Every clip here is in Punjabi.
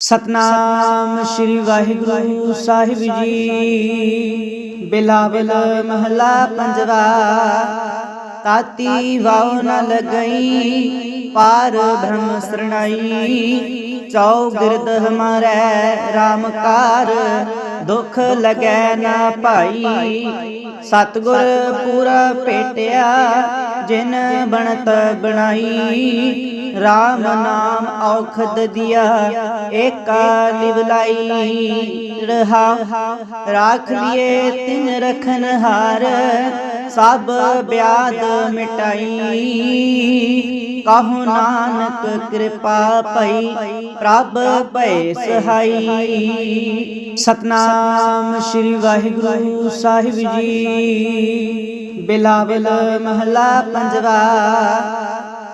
ਸਤਨਾਮ ਸ੍ਰੀ ਵਾਹਿਗੁਰੂ ਸਾਹਿਬ ਜੀ। ਬਿਲਾਵਲ ਮਹਲਾ ਪੰਜਵਾ, ਤਾਤੀ ਵਾਉ ਨ ਲਗਈ, ਪਾਰ ਬ੍ਰਹਮ ਸਰਣਾਈ। ਚੌ ਗਿਰਦ ਹਮਾਰੈ RAM ਕਾਰ, ਦੁਖ ਲਗੈ ਨਾ ਭਾਈ। ਸਤਗੁਰ ਪੂਰਾ ਭੇਟਿਆ ਜਿਨ ਬਣਤ ਬਣਾਈ। RAM ਨਾਮ ਔਖਦ ਦਿਆ, ਏਕਾ ਲਿਵਲਾਈ ਰਹਾ। ਰਾਖ ਲਿਏ ਤਿਨ ਰਖਨ ਹਾਰ, ਸਭ ਬਿਆਦ ਮਿਟਾਈ। ਕਹੋ ਨਾਨਕ ਕਿਰਪਾ ਪਈ ਪ੍ਰਭ ਭੈ ਸਹਾਈ। ਸਤਨਾਮ ਸ੍ਰੀ ਵਾਹਿਗੁਰੂ ਸਾਹਿਬ ਜੀ। ਬਿਲਾਵਲ ਮਹਲਾ ਪੰਜਵਾ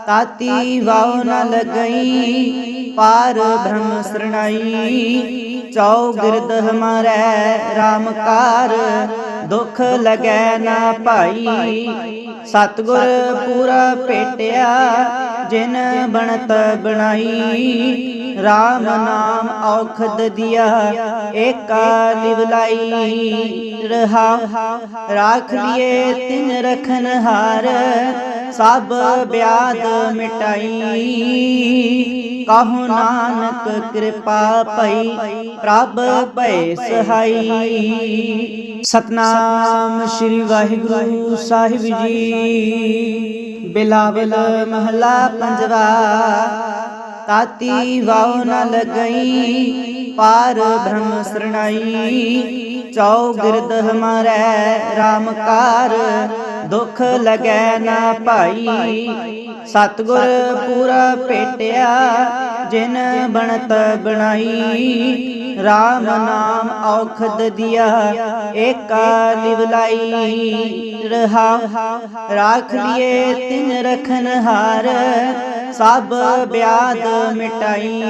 ਤਾਤੀ ਵਾਉ ਨ ਲਗਈ, ਪਾਰ ਬ੍ਰਹਮ ਸਰਣਾਈ। ਚੌ ਗਿਰਦ ਹਮਾਰੈ RAM ਦੁਖ ਲਗੈ ਨਾ ਭਾਈ। ਸਤਗੁਰ ਪੂਰਾ ਭੇਟਿਆ ਜਿਨ ਬਣਤ ਬਣਾਈ। RAM ਨਾਮ ਔਖਦ ਦਿਆ, ਏਕਾ ਲਿਵਲਾਈ ਰਹਾ, ਰਾਖ ਲਿਏ ਤਿਨ ਰਖਨ ਹਾਰ ਸਭ ਬਿਆਦ ਮਿਟਾਈ। ਕਹੋ ਨਾਨਕ ਕਿਰਪਾ ਪਈ ਪ੍ਰਭ ਭੈ ਸਹਾਈ। ਸਤਨਾਮ ਸ੍ਰੀ ਵਾਹਿਗੁਰੂ ਸਾਹਿਬ ਜੀ। ਬਿਲਾਵਲ ਮਹਲਾ ਪੰਜਵਾ। ਤਾਤੀ ਵਾਉ ਨ ਲਗਈ ਪਾਰ ਬ੍ਰਹਮ ਸਰਣਾਈ। ਚੌ ਗਿਰਦ ਹਮਾਰੈ RAM ਕਾਰ ਦੁੱਖ ਲਗੈ ਨਾ ਭਾਈ। ਸਤਗੁਰ ਪੂਰਾ ਭੇਟਿਆ ਜਿਨ ਬਣਤ ਬਣਾਈ। RAM ਨਾਮ ਔਖਦ ਦਿਆ, ਏਕਾ ਲਿਵਲਾਈ ਰਹਾ, ਰਾਖ ਲਿਏ ਤਿਨ ਰਖਨ ਹਾਰ, ਸਭ ਬਿਆਦ ਮਿਟਾਈ।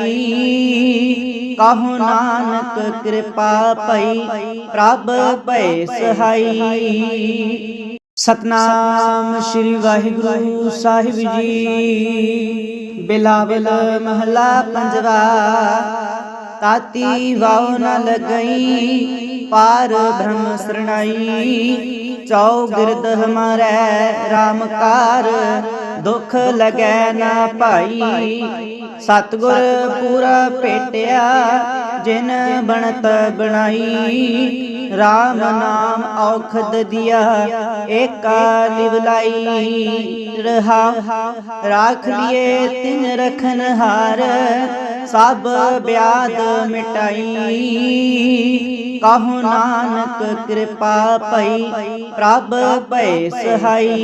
ਕਹੋ ਨਾਨਕ ਕਿਰਪਾ ਪਈ ਪ੍ਰਭ ਭੈ ਸਹਾਈ। ਸਤਨਾਮ ਸ੍ਰੀ ਵਾਹਿਗੁਰੂ ਸਾਹਿਬ ਜੀ। ਬਿਲਾਵਲ ਮਹਲਾ ਪੰਜਵਾ, ਤਾਤੀ ਵਾਉ ਨ ਲਗਈ, ਪਾਰ ਬ੍ਰਹਮ ਸਰਣਾਈ, ਚੌ ਗਿਰਦ ਹਮਾਰੈ RAM ਕਾਰ ਦੁੱਖ ਲਗੈ ਨਾ ਭਾਈ। ਸਤਗੁਰ ਪੂਰਾ ਭੇਟਿਆ, ਜਿਨ ਬਣਤ ਬਣਾਈ। RAM ਨਾਮ ਔਖਦ ਦਿਆ, ਏਕਾ ਲਿਵਲਾਈ ਰਹਾ, ਰਾਖ ਲਿਏ ਤਿਨ ਰਖਨ ਹਾਰ, ਸਭ ਬਿਆਦ ਮਿਟਾਈ। ਕਹੋ ਨਾਨਕ ਕਿਰਪਾ ਪਈ ਪ੍ਰਭ ਭੈ ਸਹਾਈ।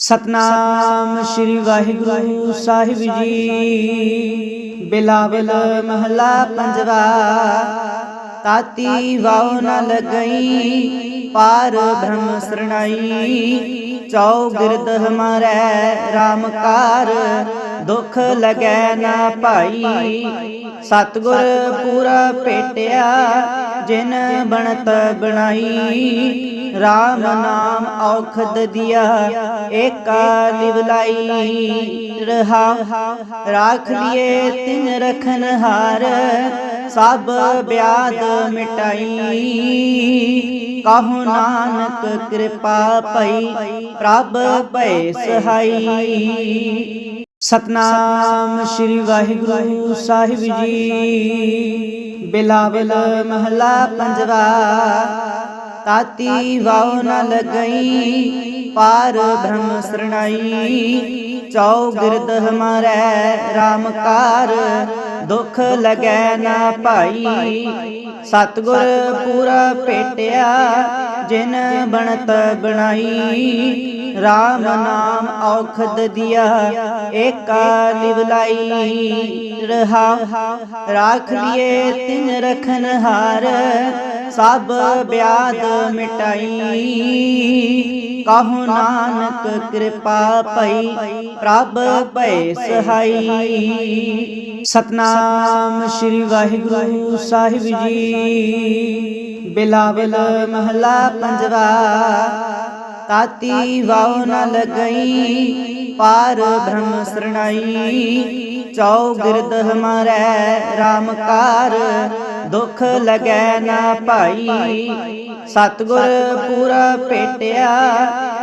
ਸਤਨਾਮ ਸ੍ਰੀ ਵਾਹਿਗੁਰੂ ਸਾਹਿਬ ਜੀ। ਬਿਲਾਵਲ ਮਹਲਾ ਪੰਜਵਾ ਤਾਤੀ ਵਾਉ ਨ ਲਗਈ ਪਾਰ ਬ੍ਰਹਮ ਸਰਣਾਈ। ਚੌ ਗਿਰਦ ਹਮਾਰੈ RAM ਕਾਰ। ਦੁਖ ਲਗੈ ਨਾ ਭਾਈ। ਸਤਗੁਰ ਪੂਰਾ ਭੇਟਿਆ ਜਿਨ ਬਣਤ ਬਣਾਈ। RAM ਨਾਮ ਔਖਦ ਦਿਆ, ਏਕਾ ਲਿਵਲਾਈ ਰਹਾ। ਰਾਖ ਲਿਏ ਤਿਨ ਰਖਨ ਹਾਰ, ਸਭ ਬਿਆਦ ਮਿਟਾਈ। ਕਹੋ ਨਾਨਕ ਕਿਰਪਾ ਪਈ ਪ੍ਰਭ ਭੈ ਸਹਾਈ। ਸਤਨਾਮ ਸ੍ਰੀ ਵਾਹਿਗੁਰੂ ਸਾਹਿਬ ਜੀ। ਬਿਲਾਵਲ ਮਹਲਾ ਪੰਜਵਾ ਤਾਤੀ ਵਾਉ ਨ ਲਗਈ ਪਾਰ ਬ੍ਰਹਮ ਸਰਣਾਈ। ਚੌ ਗਿਰਦ ਹਮਾਰੈ ਰਾਮਕਾਰ ਕਾਰ, ਦੁਖ ਲਗੈ ਨਾ ਭਾਈ ਸਤਗੁਰ ਪੂਰਾ ਭੇਟਿਆ ਜਿਨ ਬਣਤ ਬਣਾਈ RAM ਨਾਮ ਔਖਦ ਦਿਆ, ਏਕਾ ਲਿਵਲਾਈ ਰਹਾ। ਰਾਖ ਲਿਏ ਤਿਨ ਰਖਨ ਹਾਰ, ਸਭ ਬਿਆਦ ਮਿਟਾਈ। ਕਹੋ ਨਾਨਕ ਕਿਰਪਾ ਪਈ ਪ੍ਰਭ ਭੈ ਸਹਾਈ। ਸਤਨਾਮ ਸ੍ਰੀ ਵਾਹਿਗੁਰੂ ਸਾਹਿਬ ਜੀ। ਬਿਲਾਵਲ ਮਹਲਾ ਪੰਜਵਾ, ਤਾਤੀ ਵਾਉ ਨ ਲਗਈ, ਪਾਰ ਬ੍ਰਹਮ ਸਰਣਾਈ, ਚੌ ਗਿਰਦ ਹਮਾਰੈ RAM ਕਾਰ ਦੁੱਖ ਲਗੈ ਨਾ ਭਾਈ। ਸਤਗੁਰ ਪੂਰਾ ਭੇਟਿਆ,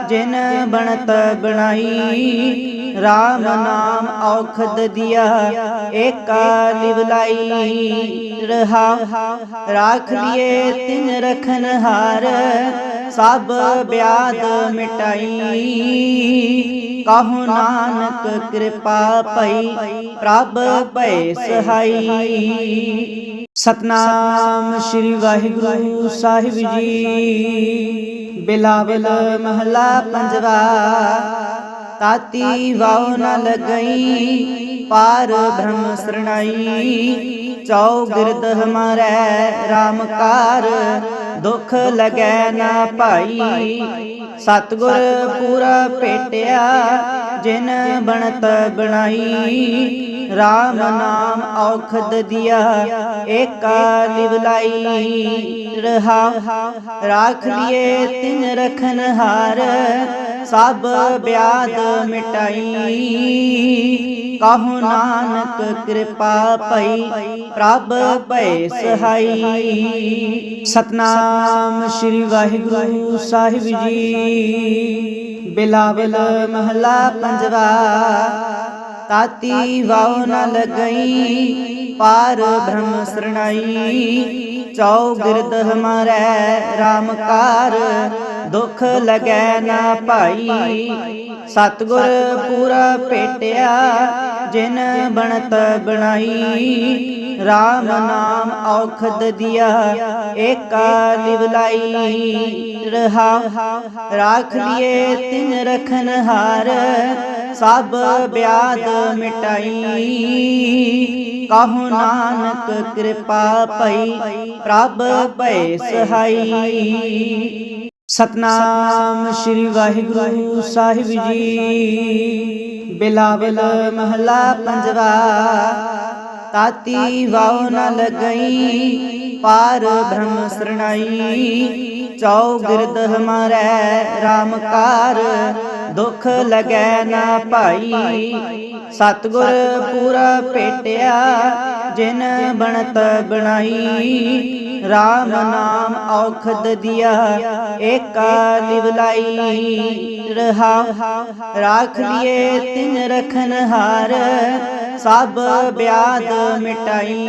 ਜਿਨ ਬਣਤ ਬਣਾਈ। RAM ਨਾਮ ਔਖਦ ਦਿਆ, ਏਕਾ ਲਿਵਲਾਈ ਰਹਾ, ਰਾਖ ਲਿਏ ਤਿਨ ਰਖਨ ਹਾਰ, ਸਭ ਬਿਆਦ ਮਿਟਾਈ। ਕਹੋ ਨਾਨਕ ਕਿਰਪਾ ਪਈ ਪ੍ਰਭ ਭੈ ਸਹਾਈ। ਸਤਨਾਮ ਸ੍ਰੀ ਵਾਹਿਗੁਰੂ ਸਾਹਿਬ ਜੀ। ਬਿਲਾਵਲ ਮਹਲਾ ਪੰਜਵਾ, ਤਾਤੀ ਵਾਉ ਨ ਲਗਈ, ਪਾਰ ਬ੍ਰਹਮ ਸਰਣਾਈ। ਚੌ ਗਿਰਦ ਹਮਾਰੈ RAM ਕਾਰ, ਦੁਖ ਲਗੈ ਨਾ ਭਾਈ ਸਤਗੁਰ ਪੂਰਾ ਭੇਟਿਆ ਜਿਨ ਬਣਤ ਬਣਾਈ। RAM ਨਾਮ ਔਖਦ ਦਿਆ, ਏਕਾ ਲਿਵਲਾਈ ਰਹਾ। ਰਾਖ ਲਿਏ ਤਿਨ ਰਖਨ ਹਾਰ, ਸਭ ਬਿਆਦ ਮਿਟਾਈ। ਕਹੋ ਨਾਨਕ ਕਿਰਪਾ ਪਈ, ਪ੍ਰਭ ਭੈ ਸਹਾਈ। ਸਤਨਾਮ ਸ੍ਰੀ ਵਾਹਿਗੁਰੂ ਸਾਹਿਬ ਜੀ। ਬਿਲਾਵਲ ਮਹਲਾ ਪੰਜਵਾ, ਤਾਤੀ ਵਾਉ ਨ ਲਗਈ, ਪਾਰ ਬ੍ਰਹਮ ਸਰਣਾਈ, ਚੌ ਗਿਰਦ ਹਮਾਰੈ RAM ਕਾਰ ਦੁੱਖ ਲਗੈ ਨਾ ਭਾਈ। ਸਤਗੁਰ ਪੂਰਾ ਭੇਟਿਆ, ਜਿਨ ਬਣਤ ਬਣਾਈ। RAM ਨਾਮ ਔਖਦ ਦਿਆ, ਏਕਾ ਲਿਵਲਾਈ ਰਹਾ। ਰਾਖ ਲਿਏ ਤਿਨ ਰਖਨ ਹਾਰ, ਸਭ ਬਿਆਦ ਮਿਟਾਈ। ਕਹੋ ਨਾਨਕ ਕਿਰਪਾ ਪਈ ਪ੍ਰਭ ਭੈ ਸਹਾਈ। ਸਤਨਾਮ ਸ੍ਰੀ ਵਾਹਿਗੁਰੂ ਸਾਹਿਬ ਜੀ। ਬਿਲਾਵਲ ਮਹਲਾ ਪੰਜਵਾ, ਤਾਤੀ ਵਾਉ ਨ ਲਗਈ ਪਾਰ ਬ੍ਰਹਮ ਸਰਣਾਈ, ਚੌ ਗਿਰਦ ਹਮਾਰੈ RAM ਕਾਰ। ਦੁੱਖ ਲਗੈ ਨਾ ਭਾਈ। ਸਤਗੁਰ ਪੂਰਾ ਭੇਟਿਆ ਜਿਨ ਬਣਤ ਬਣਾਈ। RAM ਨਾਮ ਔਖਦ ਦਿਆ, ਏਕਾ ਲਿਵਲਾਈ ਰਹਾ, ਰਾਖ ਲਿਏ ਤਿਨ ਰਖਨ ਹਾਰ, ਸਭ ਬਿਆਦ ਮਿਟਾਈ।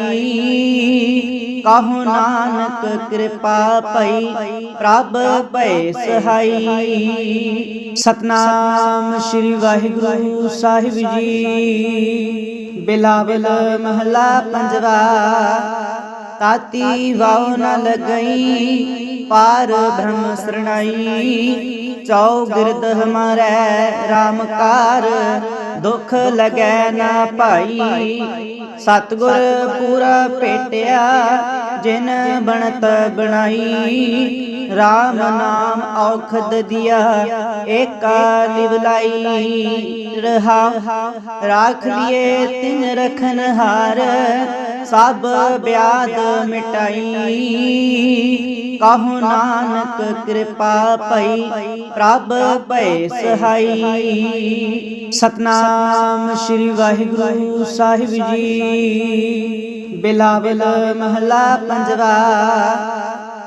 ਕਹੋ ਨਾਨਕ ਕਿਰਪਾ ਪਈ ਪ੍ਰਭ ਭੈ ਸਹਾਈ। ਸਤਨਾਮ ਸ੍ਰੀ ਵਾਹਿਗੁਰੂ ਸਾਹਿਬ ਜੀ। ਬਿਲਾਵਲ ਮਹਲਾ ਪੰਜਵਾ, ਤਾਤੀ ਵਾਉ ਨ ਲਗਈ, ਪਾਰ ਬ੍ਰਹਮ ਸਰਣਾਈ। ਚੌ ਗਿਰਦ ਹਮਾਰੈ RAM ਕਾਰ ਦੁਖ ਲਗੈ ਨਾ ਭਾਈ। ਸਤਗੁਰ ਪੂਰਾ ਭੇਟਿਆ ਜਿਨ ਬਣਤ ਬਣਾਈ। RAM ਨਾਮ ਔਖਦ ਦਿਆ, ਏਕਾ ਲਿਵਲਾਈ ਰਹਾ, ਰਾਖ ਲਿਏ ਤਿਨ ਰਖਨ ਹਾਰ, ਸਭ ਬਿਆਦ ਮਿਟਾਈ। ਕਹੋ ਨਾਨਕ ਕਿਰਪਾ ਪਈ ਪ੍ਰਭ ਭੈ ਸਹਾਈ। ਸਤਨਾਮ ਸ੍ਰੀ ਵਾਹਿਗੁਰੂ ਸਾਹਿਬ ਜੀ। ਬਿਲਾਵਲ ਮਹਲਾ ਪੰਜਵਾ,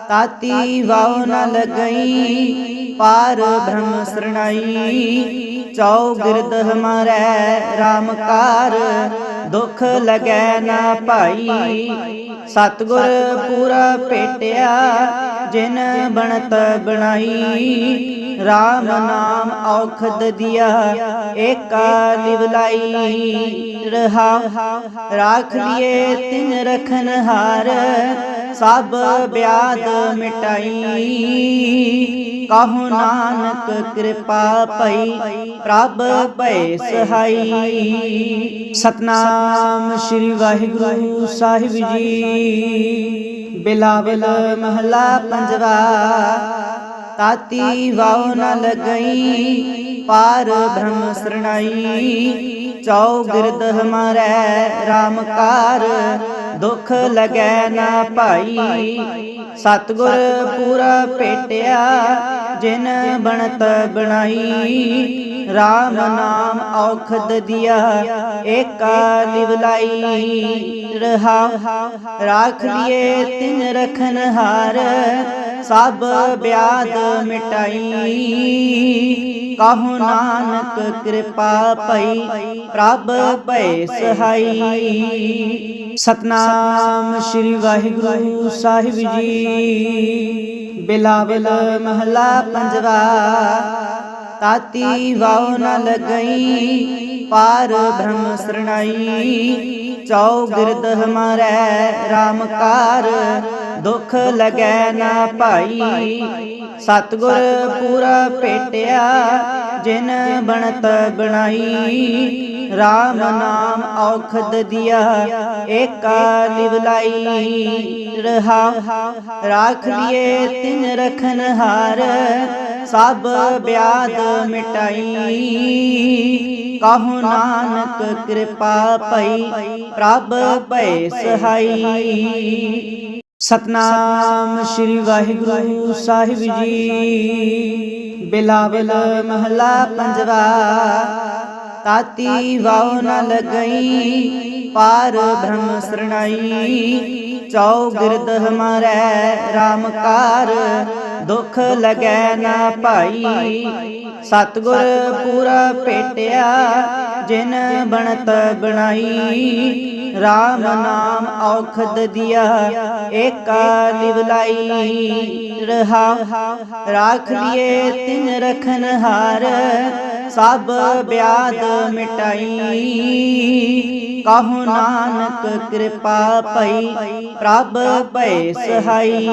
ਤਾਤੀ ਵਾਉ ਨ ਲਗਈ, ਪਾਰ ਬ੍ਰਹਮ ਸਰਣਾਈ। ਚੌ ਗਿਰਦ ਹਮਾਰੈ RAM ਕਾਰ, ਦੁਖ ਲਗੈ ਨਾ ਭਾਈ। ਸਤਗੁਰ ਪੂਰਾ ਭੇਟਿਆ ਜਿਨ ਬਣਤ ਬਣਾਈ। RAM ਨਾਮ ਔਖਦ ਦਿਆ, ਏਕਾ ਲਿਵਲਾਈ ਰਹਾ। ਰਾਖ ਲਿਏ ਤਿਨ ਰਖਨ ਹਾਰ, ਸਭ ਬਿਆਦ ਮਿਟਾਈ। ਕਹੋ ਨਾਨਕ ਕਿਰਪਾ ਪਈ ਪ੍ਰਭ ਭੈ ਸਹਾਈ। ਸਤਨਾਮ ਸ੍ਰੀ ਵਾਹਿਗੁਰੂ ਸਾਹਿਬ ਜੀ। ਬਿਲਾਵਲ ਮਹਲਾ ਪੰਜਵਾ ਤਾਤੀ ਵਾਉ ਨ ਲਗਈ, ਪਾਰ ਬ੍ਰਹਮ ਸਰਣਾਈ। ਚੌ ਗਿਰਦ ਹਮਾਰੈ RAM ਕਾਰ, ਦੁਖ ਲਗੈ ਨਾ ਭਾਈ ਸਤਗੁਰ ਪੂਰਾ ਭੇਟਿਆ ਜਿਨ ਬਣਤ ਬਣਾਈ। RAM ਨਾਮ ਔਖਦ ਦਿਆ, ਏਕਾ ਲਿਵਲਾਈ ਰਹਾ, ਰਾਖ ਲਿਏ ਤਿਨ ਰਖਨ ਹਾਰ, ਸਭ ਬਿਆਦ ਮਿਟਾਈ। ਕਹੋ ਨਾਨਕ ਕਿਰਪਾ ਭਈ, ਪ੍ਰਭ ਭੈ ਸਹਾਈ। ਸਤਨਾਮ ਸ੍ਰੀ ਵਾਹਿਗੁਰੂ ਸਾਹਿਬ ਜੀ। ਬਿਲਾਵਲ ਮਹਲਾ ਪੰਜਵਾ, ਤਾਤੀ ਵਾਉ ਨ ਲਗਈ, ਪਾਰ ਬ੍ਰਹਮ ਸਰਣਾਈ, ਚੌ ਗਿਰਦ ਹਮਾਰੈ RAM ਕਾਰ ਦੁੱਖ ਲਗੈ ਨਾ ਭਾਈ। ਸਤਗੁਰ ਪੂਰਾ ਭੇਟਿਆ ਜਿਨ ਬਣਤ ਬਣਾਈ। RAM ਨਾਮ ਔਖਦ ਦਿਆ, ਏਕਾ ਲਿਵਲਾਈ ਰਹਾ, ਰਾਖ ਲਿਏ ਤਿਨ ਰਖਨ ਹਾਰ, ਸਭ ਬਿਆਦ ਮਿਟਾਈ। ਕਹੋ ਨਾਨਕ ਕਿਰਪਾ ਪਈ ਪ੍ਰਭ ਭੈ ਸਹਾਈ। ਸਤਨਾਮ ਸ੍ਰੀ ਵਾਹਿਗੁਰੂ ਸਾਹਿਬ ਜੀ। ਬਿਲਾਵਲ ਮਹਲਾ ਪੰਜਵਾ, ਤਾਤੀ ਵਾਉ ਨ ਲਗਈ, ਪਾਰ ਬ੍ਰਹਮ ਸਰਣਾਈ, ਚੌ ਗਿਰਦ ਹਮਾਰੈ RAM ਕਾਰ। ਦੁੱਖ ਲਗੈ ਨਾ ਭਾਈ। ਸਤਗੁਰ ਪੂਰਾ ਭੇਟਿਆ ਜਿਨ ਬਣਤ ਬਣਾਈ। RAM ਨਾਮ ਔਖਦ ਦਿਆ, ਏਕਾ ਲਿਵਲਾਈ ਰਹਾ। ਰਾਖ ਲਿਏ ਤਿਨ ਰਖਨ ਹਾਰ, ਸਭ ਬਿਆਦ ਮਿਟਾਈ। ਕਹੋ ਨਾਨਕ ਕਿਰਪਾ ਪਈ, ਪ੍ਰਭ ਭੈ ਸਹਾਈ।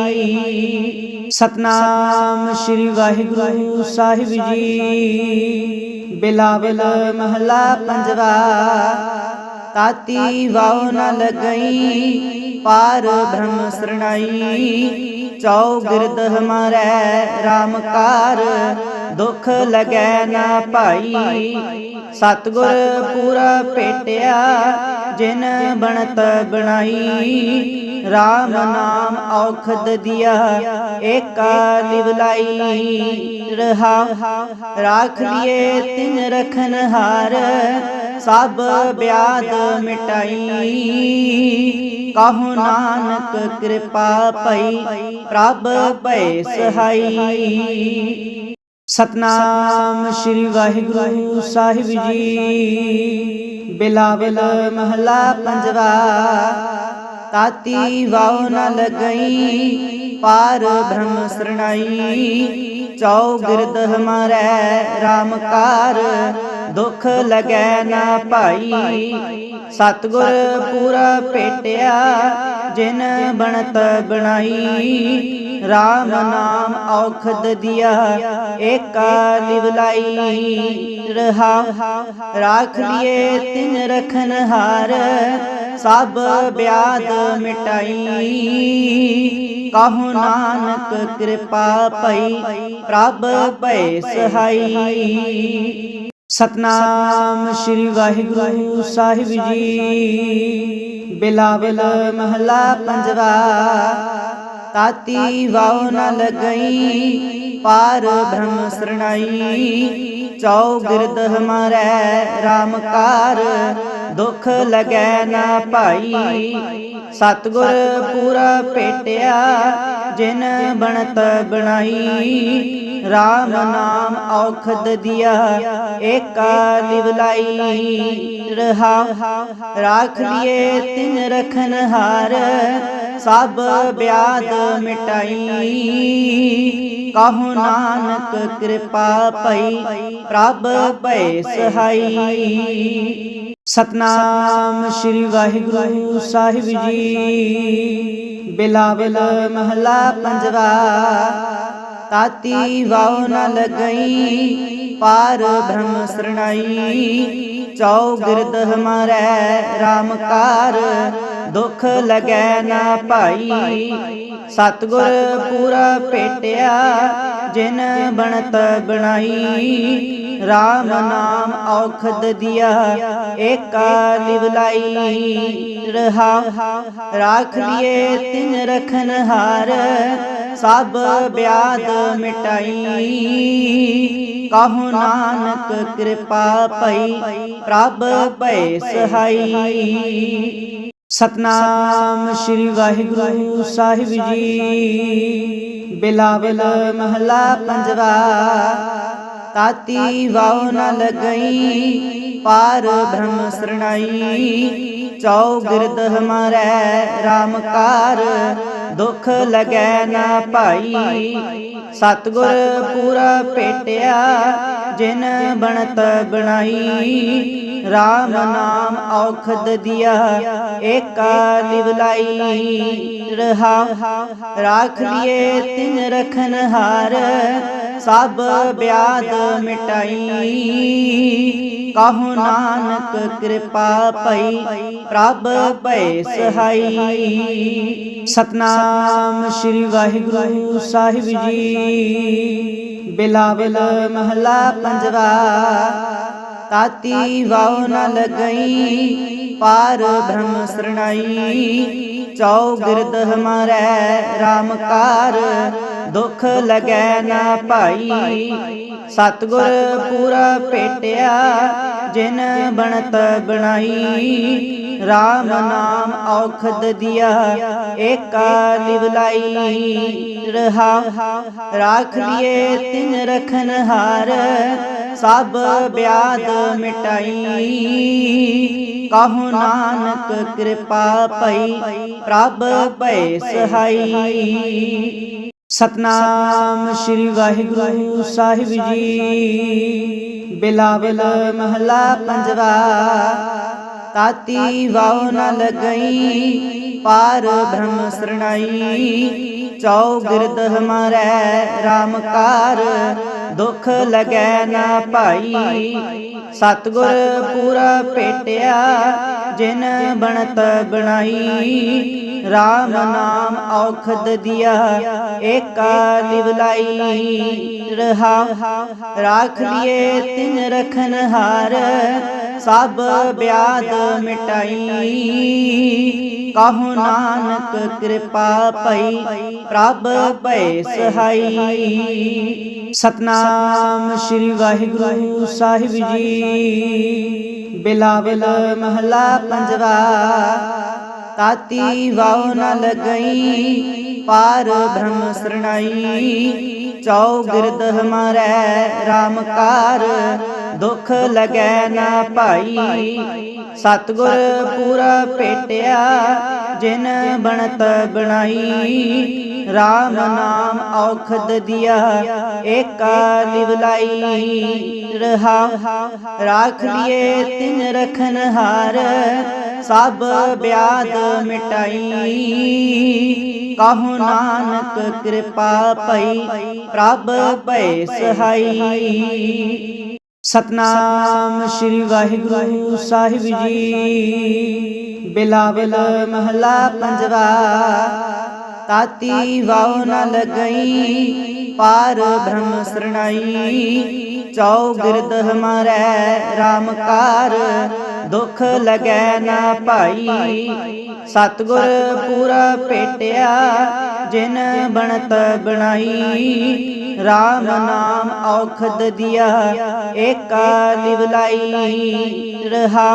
ਸਤਨਾਮ ਸ੍ਰੀ ਵਾਹਿਗੁਰੂ ਸਾਹਿਬ ਜੀ। ਬਿਲਾਵਲ ਮਹਲਾ ਪੰਜਵਾ, ਤਾਤੀ ਵਾਉ ਨ ਲਗਈ ਪਾਰ ਬ੍ਰਹਮ ਸਰਣਾਈ, ਚੌ ਗਿਰਦ ਹਮਾਰੈ RAM ਕਾਰ। ਦੁੱਖ ਲਗੈ ਨਾ ਭਾਈ। ਸਤਗੁਰ ਪੂਰਾ ਭੇਟਿਆ, ਜਿਨ ਬਣਤ ਬਣਾਈ। RAM ਨਾਮ ਔਖਦ ਦਿਆ, ਏਕਾ ਲਿਵਲਾਈ ਰਹਾ, ਰਾਖ ਲਿਏ ਤਿਨ ਰਖਨ ਹਾਰ, ਸਭ ਬਿਆਦ ਮਿਟਾਈ। ਕਹੋ ਨਾਨਕ ਕਿਰਪਾ ਪਈ ਪ੍ਰਭ ਭੈ ਸਹਾਈ। ਸਤਨਾਮ ਸ੍ਰੀ ਵਾਹਿਗੁਰੂ ਸਾਹਿਬ ਜੀ। ਬਿਲਾਵਲ ਮਹਲਾ ਪੰਜਵਾ। ਤਾਤੀ ਵਾਉ ਨ ਲਗਈ। ਪਾਰ ਬ੍ਰਹਮ ਸਰਣਾਈ। ਚੌ ਗਿਰਦ ਹਮਾਰੈ। RAM ਕਾਰ ਦੁਖ ਲਗੈ ਨਾ ਭਾਈ। ਸਤਗੁਰ ਪੂਰਾ ਭੇਟਿਆ, ਜਿਨ ਬਣਤ ਬਣਾਈ। RAM ਨਾਮ ਔਖਦ ਦਿਆ, ਏਕਾ ਲਿਵਲਾਈ ਰਹਾ। ਰਾਖ ਲਿਏ ਤਿਨ ਰਖਨ ਹਾਰ, ਸਭ ਬਿਆਦ ਮਿਟਾਈ। ਕਹੋ ਨਾਨਕ ਕਿਰਪਾ ਪਈ ਪ੍ਰਭ ਭੈ ਸਹਾਈ। ਸਤਨਾਮ ਸ੍ਰੀ ਵਾਹਿਗੁਰੂ ਸਾਹਿਬ ਜੀ। ਬਿਲਾਵਲ ਮਹਲਾ ਪੰਜਵਾ, ਤਾਤੀ ਵਾਉ ਨ ਲਗਈ ਪਾਰ ਬ੍ਰਹਮ ਸਰਣਾਈ, ਚੌ ਗਿਰਦ ਹਮਾਰੈ RAM ਕਾਰ। ਦੁੱਖ ਲਗੈ ਨਾ ਭਾਈ। ਸਤਗੁਰ ਪੂਰਾ ਭੇਟਿਆ ਜਿਨ ਬਣਤ ਬਣਾਈ। RAM ਨਾਮ ਔਖਦ ਦਿਆ, ਏਕਾ ਲਿਵਲਾਈ ਰਹਾ, ਰਾਖ ਲਿਏ ਤਿਨ ਰਖਨ ਹਾਰ, ਸਭ ਬਿਆਦ ਮਿਟਾਈ। ਕਹੋ ਨਾਨਕ ਕਿਰਪਾ ਪਈ ਪ੍ਰਭ ਭੈ ਸਹਾਈ। ਸਤਨਾਮ ਸ੍ਰੀ ਵਾਹਿਗੁਰੂ ਸਾਹਿਬ ਜੀ। ਬਿਲਾਵਲ ਮਹਲਾ ਪੰਜਵਾ, ਤਾਤੀ ਵਾਉ ਨ ਲਗਈ, ਪਾਰ ਬ੍ਰਹਮ ਸਰਣਾਈ। ਚੌ ਗਿਰਦ ਹਮਾਰੈ RAM ਕਾਰ ਦੁਖ ਲਗੈ ਨਾ ਭਾਈ ਸਤਗੁਰ ਪੂਰਾ ਭੇਟਿਆ ਜਿਨ ਬਣਤ ਬਣਾਈ। RAM ਨਾਮ ਔਖਦ ਦਿਆ, ਏਕਾ ਲਿਵਲਾਈ ਰਹਾ। ਰਾਖ ਲਿਏ ਤਿਨ ਰਖਨ ਹਾਰ, ਸਭ ਬਿਆਦ ਮਿਟਾਈ। ਕਹੋ ਨਾਨਕ ਕਿਰਪਾ ਪਈ, ਪ੍ਰਭ ਭੈ ਸਹਾਈ। ਸਤਨਾਮ ਸ੍ਰੀ ਵਾਹਿਗੁਰੂ ਸਾਹਿਬ ਜੀ। ਬਿਲਾਵਲ ਮਹਲਾ ਪੰਜਵਾ, ਤਾਤੀ ਵਾਉ ਨ ਲਗਈ, ਪਾਰ ਬ੍ਰਹਮ ਸਰਣਾਈ। ਚੌ ਗਿਰਦ ਹਮਾਰੇ RAM ਕਾਰ, ਦੁਖ ਲਗੈ ਨਾ ਭਾਈ। ਸਤਗੁਰ ਪੂਰਾ ਭੇਟਿਆ ਜਿਨ ਬਣਤ ਬਣਾਈ। RAM ਨਾਮ ਔਖਦ ਦਿਆ, ਏਕਾ ਲਿਵਲਾਈ ਰਹਾ। ਰਾਖ ਲਿਏ ਤਿਨ ਰਖਨ ਹਾਰ, ਸਭ ਬਿਆਦ ਮਿਟਾਈ। ਕਹੋ ਨਾਨਕ ਕਿਰਪਾ ਭਈ, ਪ੍ਰਭ ਭੈ ਸਹਾਈ। ਸਤਨਾਮ ਸ੍ਰੀ ਵਾਹਿਗੁਰੂ ਸਾਹਿਬ ਜੀ। ਬਿਲਾਵਲ ਮਹਲਾ ਪੰਜਵਾ ਤਾਤੀ ਵਾਉ ਨ ਲਗਈ, ਪਾਰ ਬ੍ਰਹਮ ਸਰਣਾਈ। ਚੌ ਗਿਰਦ ਹਮਾਰੇ RAM ਕਾਰ, ਦੁਖ ਲਗੈ ਨਾ ਭਾਈ ਸਤਗੁਰ ਪੂਰਾ ਭੇਟਿਆ ਜਿਨ ਬਣਤ ਬਣਾਈ RAM ਨਾਮ ਔਖਦ ਦਿਆ, ਏਕਾ ਲਿਵਲਾਈ ਰਹਾ। ਰਾਖ ਲਿਏ ਤਿਨ ਰਖਨ ਹਾਰ, ਸਭ ਬਿਆਦ ਮਿਟਾਈ। ਕਹੋ ਨਾਨਕ ਕਿਰਪਾ ਪਈ, ਪ੍ਰਭ ਭੈ ਸਹਾਈ। ਸਤਨਾਮ ਸ੍ਰੀ ਵਾਹਿਗੁਰੂ ਸਾਹਿਬ ਜੀ। ਬਿਲਾਵਲ ਮਹਲਾ ਪੰਜਵਾ, ਤਾਤੀ ਵਾਉ ਨ ਲਗਈ, ਪਾਰ ਬ੍ਰਹਮ ਸਰਣਾਈ, ਚੌ ਗਿਰਦ ਹਮਾਰੇ RAM ਕਾਰ। ਦੁੱਖ ਲਗੈ ਨਾ ਭਾਈ। ਸਤਗੁਰ ਪੂਰਾ ਭੇਟਿਆ, ਜਿਨ ਬਣਤ ਬਣਾਈ। RAM ਨਾਮ ਔਖਦ ਦਿਆ, ਏਕਾ ਲਿਵਲਾਈ ਰਹਾ, ਰਾਖ ਲਿਏ ਤਿਨ ਰਖਨ ਹਾਰ, ਸਭ ਬਿਆਦ ਮਿਟਾਈ। ਕਹੋ ਨਾਨਕ ਕਿਰਪਾ ਪਈ ਪ੍ਰਭ ਭੈ ਸਹਾਈ। ਸਤਨਾਮ ਸ੍ਰੀ ਵਾਹਿਗੁਰੂ ਸਾਹਿਬ ਜੀ। ਬਿਲਾਵਲ ਮਹਲਾ ਪੰਜਵਾ, ਤਾਤੀ ਵਾਉ ਨ ਲਗਈ, ਪਾਰ ਬ੍ਰਹਮ ਸਰਣਾਈ, ਚੌ ਗਿਰਦ ਹਮਾਰੇ RAM ਕਾਰ ਦੁੱਖ ਲਗੈ ਨਾ ਭਾਈ। ਸਤਗੁਰ ਪੂਰਾ ਭੇਟਿਆ ਜਿਨ ਬਣਤ ਬਣਾਈ। RAM ਨਾਮ ਔਖਦ ਦਿਆ, ਏਕਾ ਲਿਵਲਾਈ ਰਹਾ, ਰਾਖ ਲਿਏ ਤਿਨ ਰਖਨ ਹਾਰ, ਸਭ ਬਿਆਦ ਮਿਟਾਈ। ਕਹੋ ਨਾਨਕ ਕਿਰਪਾ ਪਈ ਪ੍ਰਭ ਭੈ ਸਹਾਈ। ਸਤਨਾਮ ਸ੍ਰੀ ਵਾਹਿਗੁਰੂ ਸਾਹਿਬ ਜੀ। ਬਿਲਾਵਲ ਮਹਲਾ ਪੰਜਵਾ, ਤਾਤੀ ਵਾਉ ਨ ਲਗਈ, ਪਾਰ ਬ੍ਰਹਮ ਸਰਣਾਈ। ਚੌ ਗਿਰਦ ਹਮਾਰੇ RAM ਕਾਰ ਦੁਖ ਲਗੈ ਨਾ ਭਾਈ ਸਤਗੁਰ ਪੂਰਾ ਭੇਟਿਆ, ਜਿਨ ਬਣਤ ਬਣਾਈ। RAM ਨਾਮ ਔਖਦ ਦਿਆ, ਏਕਾ ਲਿਵਲਾਈ ਰਹਾ।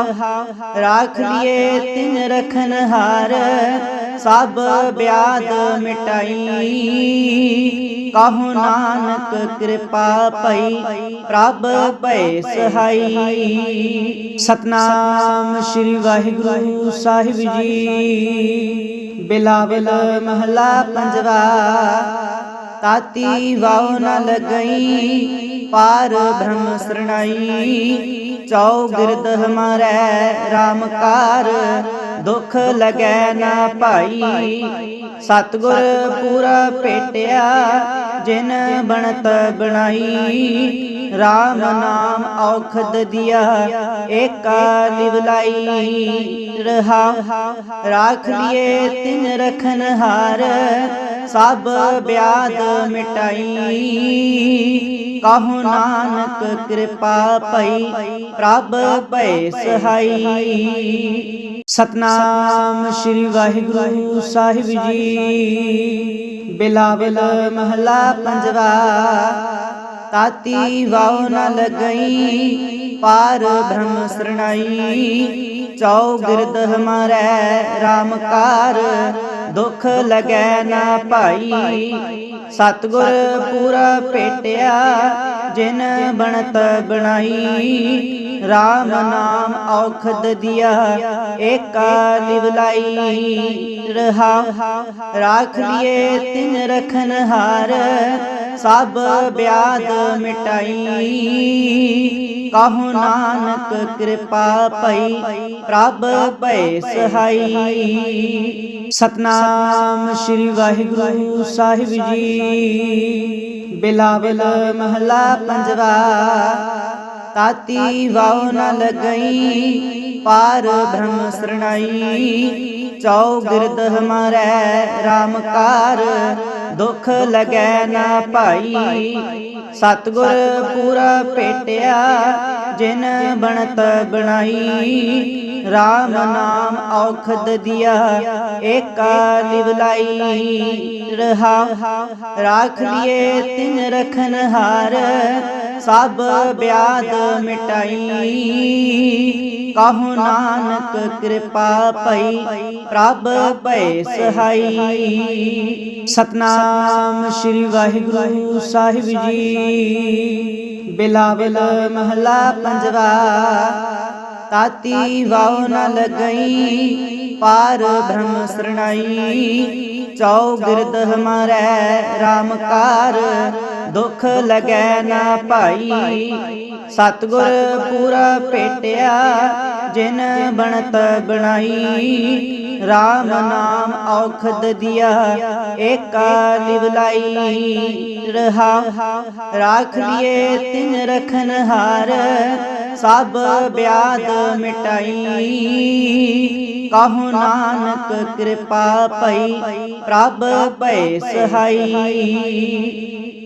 ਰਾਖ ਲਿਏ ਤਿਨ ਰਖਨ ਹਾਰ, ਸਭ ਬਿਆਦ ਮਿਟਾਈ। ਕਹੋ ਨਾਨਕ ਕਿਰਪਾ ਭਈ, ਪ੍ਰਭ ਭੈ ਸਹਾਈ। ਸਤਨਾਮ ਸ੍ਰੀ ਵਾਹਿਗੁਰੂ ਸਾਹਿਬ ਜੀ। ਬਿਲਾਵਲ ਮਹਲਾ ਪੰਜਵਾ, ਤਾਤੀ ਵਾਉ ਨ ਲਗਈ, ਪਾਰ ਬ੍ਰਹਮ ਸਰਣਾਈ, ਚੌ ਗਿਰਦ ਹਮਾਰੇ RAM ਕਾਰ ਦੁੱਖ ਲਗੈ ਨਾ ਭਾਈ। ਸਤਗੁਰ ਪੂਰਾ ਭੇਟਿਆ ਜਿਨ ਬਣਤ ਬਣਾਈ। RAM ਨਾਮ ਔਖਦ ਦਿਆ, ਏਕਾ ਲਿਵਲਾਈ ਰਹਾ, ਰਾਖ ਲਿਏ ਤਿਨ ਰਖਨ ਹਾਰ, ਸਭ ਬਿਆਦ ਮਿਟਾਈ। ਕਹੋ ਨਾਨਕ ਕਿਰਪਾ ਪਈ ਪ੍ਰਭ ਭੈ ਸਹਾਈ। ਸਤਨਾਮ ਸ੍ਰੀ ਵਾਹਿਗੁਰੂ ਸਾਹਿਬ ਜੀ। ਬਿਲਾਵਲ ਮਹਲਾ ਪੰਜਵਾ, ਤਾਤੀ ਵਾਉ ਨ ਲਗਈ, ਪਾਰ ਬ੍ਰਹਮ ਸਰਣਾਈ। ਚੌ ਗਿਰਦ ਹਮਾਰੇ RAM ਕਾਰ ਦੁਖ ਲਗੈ ਨਾ ਭਾਈ ਸਤਗੁਰ ਪੂਰਾ ਭੇਟਿਆ, ਜਿਨ ਬਣਤ ਬਣਾਈ। RAM ਨਾਮ ਔਖਦ ਦਿਆ, ਏਕਾ ਲਿਵਲਾਈ ਰਹਾ। ਰਾਖ ਲਿਏ ਤਿਨ ਰਖਨ ਹਾਰ, ਸਭ ਬਿਆਦ ਮਿਟਾਈ। ਕਹੋ ਨਾਨਕ ਕਿਰਪਾ ਪਈ ਪ੍ਰਭ ਭੈ ਸਹਾਈ। ਸਤਨਾਮ ਸ੍ਰੀ ਵਾਹਿਗੁਰੂ ਸਾਹਿਬ ਜੀ। ਬਿਲਾਵਲ ਮਹਲਾ ਪੰਜਵਾ, ਤਾਤੀ ਵਾਉ ਨ ਲਗਈ, ਪਾਰ ਬ੍ਰਹਮ ਸਰਣਾਈ, ਚੌ ਗਿਰਦ ਹਮਾਰੇ RAM ਕਾਰ। ਦੁਖ ਲਗੈ ਨਾ ਭਾਈ। ਸਤਗੁਰ ਪੂਰਾ ਭੇਟਿਆ ਜਿਨ ਬਣਤ ਬਣਾਈ। RAM ਨਾਮ ਔਖਦ ਦਿਆ, ਏਕਾ ਲਿਵਲਾਈ ਰਹਾ, ਰਾਖ ਲਿਏ ਤਿਨ ਰਖਨ ਹਾਰ, ਸਭ ਬਿਆਦ ਮਿਟਾਈ। ਕਹੋ ਨਾਨਕ ਕਿਰਪਾ ਪਈ ਪ੍ਰਭ ਭੈ ਸਹਾਈ। ਸਤਨਾਮ ਸ੍ਰੀ ਵਾਹਿਗੁਰੂ ਸਾਹਿਬ ਜੀ। ਬਿਲਾਵਲ ਮਹਲਾ ਪੰਜਵਾ, ਤਾਤੀ ਵਾਉ ਨ ਲਗਈ, ਪਾਰ ਬ੍ਰਹਮ ਸਰਣਾਈ। ਚੌ ਗਿਰਦ ਹਮਾਰੇ RAM ਕਾਰ ਦੁੱਖ ਲਗੈ ਨਾ ਭਾਈ। ਸਤਗੁਰ ਪੂਰਾ ਭੇਟਿਆ ਜਿਨ ਬਣਤ ਬਣਾਈ। RAM ਨਾਮ ਔਖਦ ਦਿਆ, ਏਕਾ ਲਿਵਲਾਈ ਰਹਾ, ਰਾਖ ਲਿਏ ਤਿਨ ਰਖਨ ਹਾਰ, ਸਭ ਬਿਆਦ ਮਿਟਾਈ। ਕਹੋ ਨਾਨਕ ਕਿਰਪਾ ਪਈ ਪ੍ਰਭ ਭੈ ਸਹਾਈ।